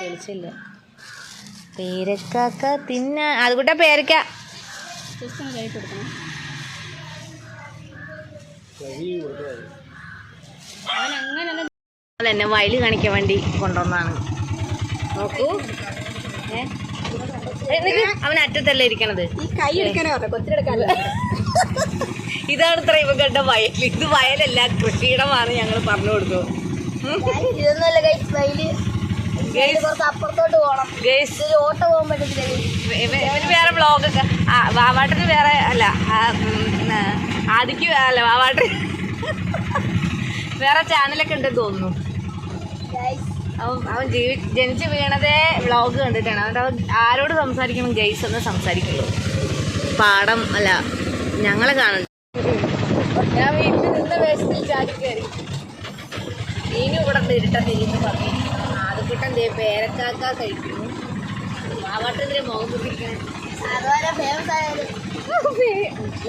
വിളിച്ചില്ല പേരക്കാക്ക തിന്ന അതുകൂട്ട പേരക്ക. എന്നെ വയൽ കാണിക്കാൻ വേണ്ടി കൊണ്ടുവന്നാണ് നോക്കൂ. അവൻ അറ്റത്തല്ലേ ഇരിക്കണത്. ഇതാണ് ഇത്ര ഇവ കണ്ട വയൽ. ഇത് വയലല്ല കൃഷിയിടമാണ് ഞങ്ങൾ പറഞ്ഞു കൊടുത്തു ഇതൊന്നുമല്ല ഗൈസ് വൈൽ കുറച്ച് അപ്പുറത്തോട്ട് പോകണം ഗേസ് ഓട്ടോ പോകാൻ പറ്റത്തില്ല വേറെ ബ്ലോഗൊക്കെ വാവാട്ടിന് വേറെ അല്ല ആദിക്ക് അല്ല വാവാട്ട് വേറെ ചാനലൊക്കെ ഉണ്ടെന്ന് തോന്നുന്നു. അവൻ അവൻ ജീവി ജനിച്ച് വീണതേ വ്ളോഗ് കണ്ടിട്ടാണ്. അതുകൊണ്ട് അവൻ ആരോട് സംസാരിക്കണം ഗെയ്സ് ഒന്ന് സംസാരിക്കുള്ളൂ. പാടം അല്ല ഞങ്ങളെ കാണണ്ട ഞാൻ വീട്ടിൽ നിന്ന് വേഷത്തിൽ ചാടി കയറി മീനും ഇവിടെ ഇരുട്ടത്തിരിന്ന് പറഞ്ഞു. ആദ്യക്കിട്ടൻ ദേ പേരക്കാക്ക കഴിക്കുന്നു. വാവാട്ടെതിരെ മുഖം കുത്തിരിക്കണം അതുപോലെ ഫേമസ് ആയാലും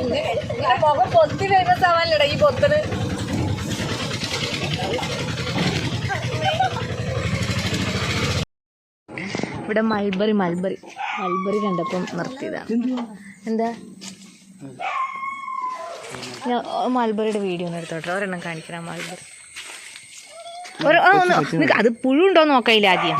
ഇങ്ങനെ മുഖം പൊത്തി ഫേമസ് ആവാനല്ലടാ ഈ പൊത്തന്. ഇവിടെ മൾബറി മൾബറി. മൾബറി കണ്ടപ്പം നിർത്തിയതാണ് എന്താ? ഞാൻ മൾബറിയുടെ വീഡിയോ ഒന്ന് എടുത്തോട്ടെ. ഒരെണ്ണം കാണിക്കണം മൾബറി ഒരു ആ, ഒന്ന് നിക്ക്, അത് പുഴു ഉണ്ടോ നോക്കയില്ല ആദ്യം